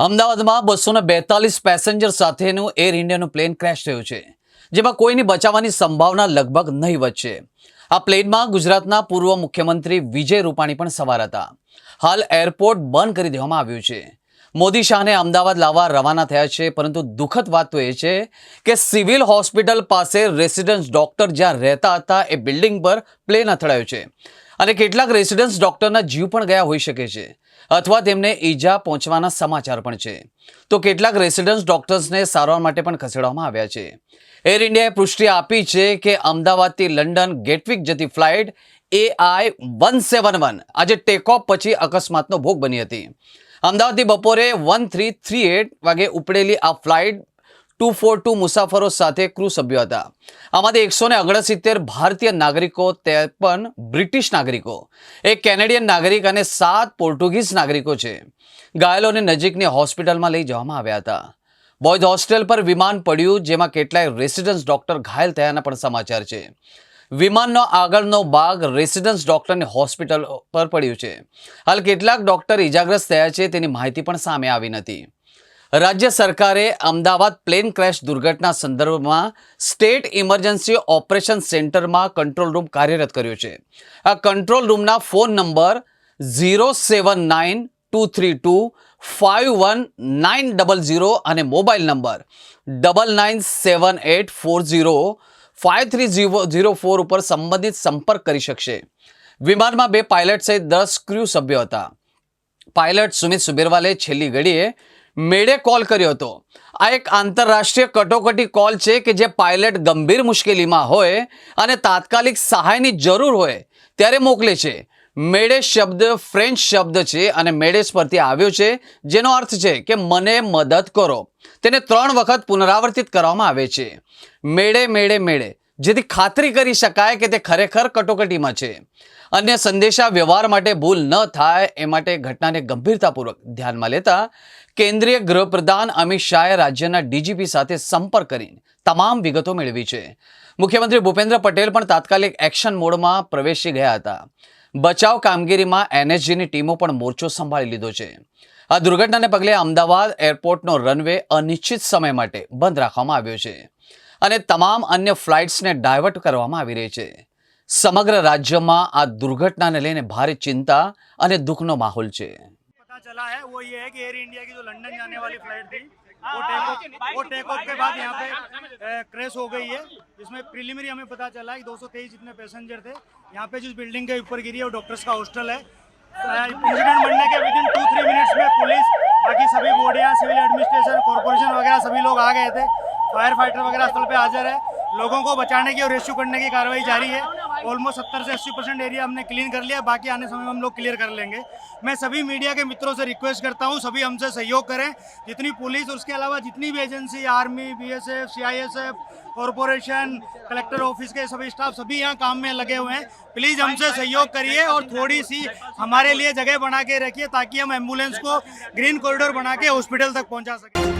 અમદાવાદમાં બસો ને બેતાલીસ પેસેન્જર સાથેનું એર ઇન્ડિયાનું પ્લેન ક્રેશ થયું છે, જેમાં કોઈની બચાવવાની સંભાવના લગભગ નહીવત છે આ પ્લેનમાં ગુજરાતના પૂર્વ મુખ્યમંત્રી વિજય રૂપાણી પણ સવાર હતા. હાલ એરપોર્ટ બંધ કરી દેવામાં આવ્યું છે. મોદી શાહને અમદાવાદ લાવવા રવાના થયા છે, પરંતુ દુઃખદ વાત તો એ છે કે સિવિલ હોસ્પિટલ પાસે રેસિડન્સ ડોક્ટર જ્યાં રહેતા હતા એ બિલ્ડિંગ પર પ્લેન અથડાયું છે. અને કેટલાક રેસિડન્સ ડોક્ટરના જીવ પણ ગયા હોઈ શકે છે, અથવા તેમને ઈજા પહોંચવાના સમાચાર પણ છે. તો કેટલાક રેસિડન્સ ડોક્ટર્સને સારવાર માટે પણ ખસેડવામાં આવ્યા છે. એર ઇન્ડિયાએ પુષ્ટિ આપી છે કે અમદાવાદથી લંડન ગેટવિક જતી flight AI one seven one આજે ટેકઓફ પછી અકસ્માતનો ભોગ બની હતી. અમદાવાદથી બપોરે વન થ્રી થ્રી એટ વાગે ઉપડેલી આ ફ્લાઇટ ટુ ફોર ટુ મુસાફરો સાથે ક્રૂ સભ્યો હતા. આમાંથી એકસો ને ઓગણસિત્તેર ભારતીય નાગરિકો ત્રેપન બ્રિટિશ નાગરિકો. એક કેનેડિયન નાગરિક અને સાત પોર્ટુગીઝ નાગરિકો છે. ઘાયલોને નજીકની હોસ્પિટલમાં લઈ જવામાં આવ્યા હતા. બોયઝ હોસ્ટેલ પર વિમાન પડ્યું, જેમાં કેટલાય રેસિડન્સ ડોક્ટર ઘાયલ થયાના પણ સમાચાર છે. વિમાનનો આગળનો ભાગ રેસિડન્સ ડોક્ટરની હોસ્પિટલ પર પડ્યું છે. હાલ કેટલાક ડોક્ટર ઇજાગ્રસ્ત થયા છે તેની માહિતી પણ સામે આવી નથી. રાજ્ય સરકારે અમદાવાદ પ્લેન ક્રેશ દુર્ઘટના સંદર્ભમાં સ્ટેટ ઇમરજન્સી ઓપરેશન સેન્ટરમાં કંટ્રોલ રૂમ કાર્યરત કર્યો છે. આ કંટ્રોલ રૂમના phone number zero seven nine two three two five one nine double zero અને mobile number double nine seven eight four zero five three zero zero four ઉપર સંબંધિત સંપર્ક કરી શકશે. વિમાનમાં બે પાયલટ સહિત દસ ક્રૂ સભ્યો હતા. પાયલટ સુમિત સુબેરવાલે છેલ્લી ઘડીએ મેળે કોલ કર્યો હતો. આ એક આંતરરાષ્ટ્રીય કટોકટી કોલ છે કે જે પાયલટ ગંભીર મુશ્કેલીમાં હોય અને તાત્કાલિક સહાયની જરૂર હોય ત્યારે મોકલે છે. મેડે શબ્દ ફ્રેન્ચ શબ્દ છે અને મેળેસ પરથી આવ્યો છે, જેનો અર્થ છે કે મને મદદ કરો. તેને ત્રણ વખત પુનરાવર્તિત કરવામાં આવે છે. મેળે મેળે મેળે. જેથી ખાતરી કરી શકાય કે તે ખરેખર કટોકટીમાં છે. અન્ય સંદેશા વ્યવહાર માટે ભૂલ ન થાય એ માટે ઘટનાને ગંભીરતાપૂર્વક ધ્યાનમાં લેતા કેન્દ્રીય ગૃહપ્રધાન અમિત શાહે રાજ્યના ડીજીપી સાથે સંપર્ક કરીને તમામ વિગતો મેળવી છે. મુખ્યમંત્રી ભૂપેન્દ્ર પટેલ પણ તાત્કાલિક એક્શન મોડમાં પ્રવેશી ગયા હતા. બચાવ કામગીરીમાં એનએસજીની ટીમો પણ મોરચો સંભાળી લીધો છે. આ દુર્ઘટનાને પગલે અમદાવાદ એરપોર્ટનો રનવે અનિશ્ચિત સમય માટે બંધ રાખવામાં આવ્યો છે. અને તમામ અન્ય ફ્લાઇટ્સને ડાયવર્ટ કરવામાં આવી રહી છે સમગ્ર રાજ્યમાં આ દુર્ઘટનાને લઈને ભારે ચિંતા અને દુઃખનો માહોલ છે पता चला है वो ये है कि एयर इंडिया की जो लंदन जाने वाली फ्लाइट थी वो टेक ऑफ वो टेक ऑफ के बाद यहाँ पे क्रैश हो गई है जिसमें प्रिलिमिनरी हमें पता चला कि 223 जितने पैसेंजर थे यहाँ पे जिस बिल्डिंग के ऊपर गिरी है वो डॉक्टर्स का हॉस्टल है इंसिडेंट बनने के within two three minutes में पुलिस बाकी सभी बॉडियाँ सिविल एडमिनिस्ट्रेशन कॉरपोरेशन वगैरह सभी लोग आ गए थे फायर फाइटर वगैरह स्थल पर हाजिर है। लोगों को बचाने की और रेस्क्यू करने की कार्रवाई जारी है। ऑलमोस्ट सत्तर से अस्सी परसेंट एरिया हमने क्लीन कर लिया। बाकी आने समय में हम लोग क्लियर कर लेंगे। मैं सभी मीडिया के मित्रों से रिक्वेस्ट करता हूँ, सभी हमसे सहयोग करें। जितनी पुलिस और उसके अलावा जितनी भी agency army BSF CISF corporation collector office के सभी स्टाफ सभी यहाँ काम में लगे हुए हैं। प्लीज़ हमसे सहयोग करिए और थोड़ी सी हमारे लिए जगह बना के रखिए ताकि हम एंबुलेंस को ग्रीन कॉरिडोर बना के हॉस्पिटल तक पहुँचा सकें।